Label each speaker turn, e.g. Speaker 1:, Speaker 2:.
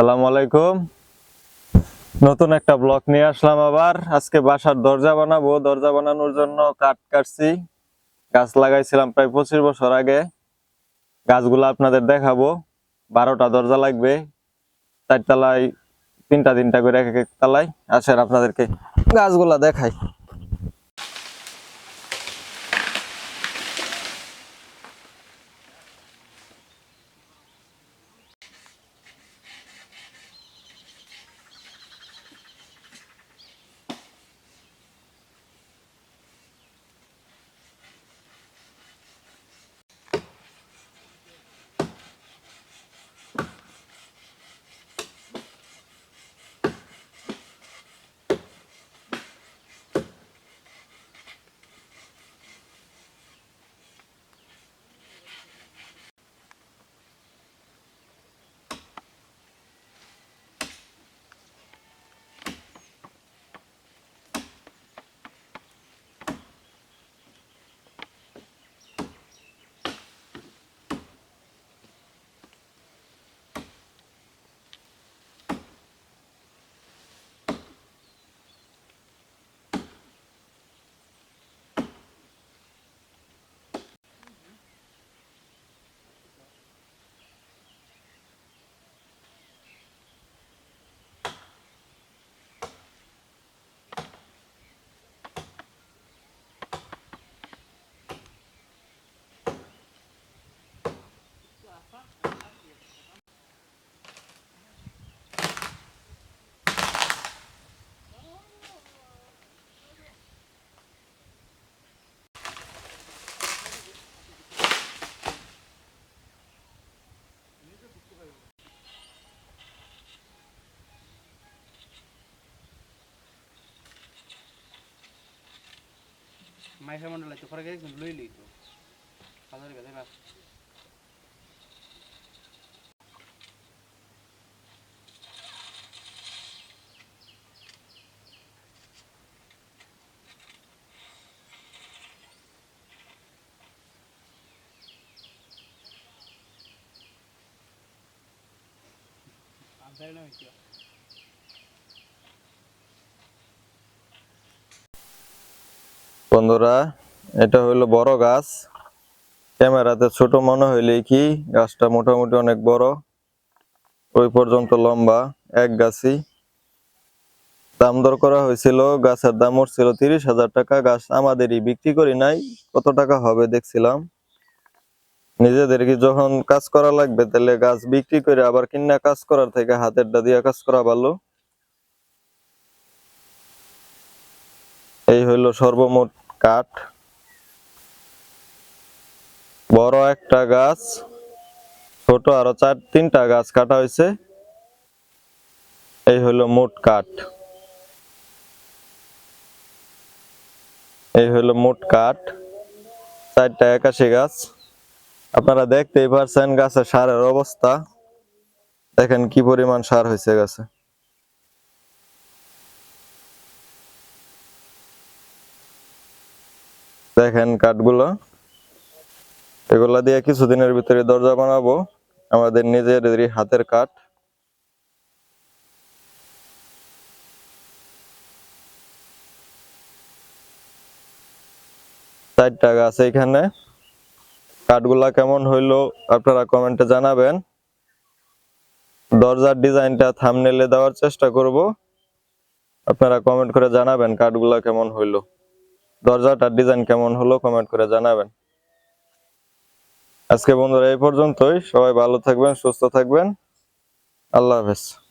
Speaker 1: সালাম আলাইকুম। নতুন একটা ব্লক নিয়ে আসলাম আবার। আজকে বাসার দরজা বানাবো। দরজা বানানোর জন্য কাঠ কাটছি। গাছ লাগাইছিলাম প্রায় পঁচিশ বছর আগে। গাছগুলো আপনাদের দেখাবো। বারোটা দরজা লাগবে। চার তলায় তিনটা তিনটা করে এক এক তলায়। আসেন আপনাদেরকে গাছগুলা দেখাই।
Speaker 2: মাইসা মন্ডল আছে ফরক একজন লই লই তো হাজার বেদে না আদায় না হইছে
Speaker 1: বন্ধুরা, এটা হইল বড় গাছ। ক্যামেরাতে ছোট মনে হইলে কি, গাছটা মোটামুটি অনেক বড়, ওই পর্যন্ত লম্বা, এক গাছই। দাম দর করা হয়েছিল, গাছের দাম উঠছিল তিরিশ হাজার টাকা। গাছ আমাদেরই বিক্রি করি নাই, কত টাকা হবে দেখছিলাম। নিজেদেরকে যখন কাজ করা লাগবে, তাহলে গাছ বিক্রি করে আবার কিনা কাজ করার থেকে হাতেরটা দিয়ে কাজ করা ভালো। এই হইল সর্বমোট কাঠ। বড় একটা গাছ, ছোট আরও চার, তিনটা গাছ কাটা হয়েছে। এই হইল মোট কাঠ। এই হইল মোট কাঠ, চারটা একাশি গাছ। আপনারা দেখতেই পারছেন গাছের সারের অবস্থা। দেখেন কি পরিমাণ সার হয়েছে গাছে। দেখেন কাঠগুলো। এগুলা দিয়ে কিছুদিনের ভিতরে দরজা বানাবো। আমাদের নিজেদেরই হাতের কাঠ। চারটা গাছ এখানে। কাঠগুলা কেমন হইল আপনারা কমেন্টে জানাবেন। দরজার ডিজাইনটা থামনেলে দেওয়ার চেষ্টা করব। আপনারা কমেন্ট করে জানাবেন কাঠগুলা কেমন হইল। দরজাটার ডিজাইন কেমন হলো কমেন্ট করে জানাবেন। আজকে বন্ধুরা, এই পর্যন্তই। সবাই ভালো থাকবেন, সুস্থ থাকবেন। আল্লাহ হাফেজ।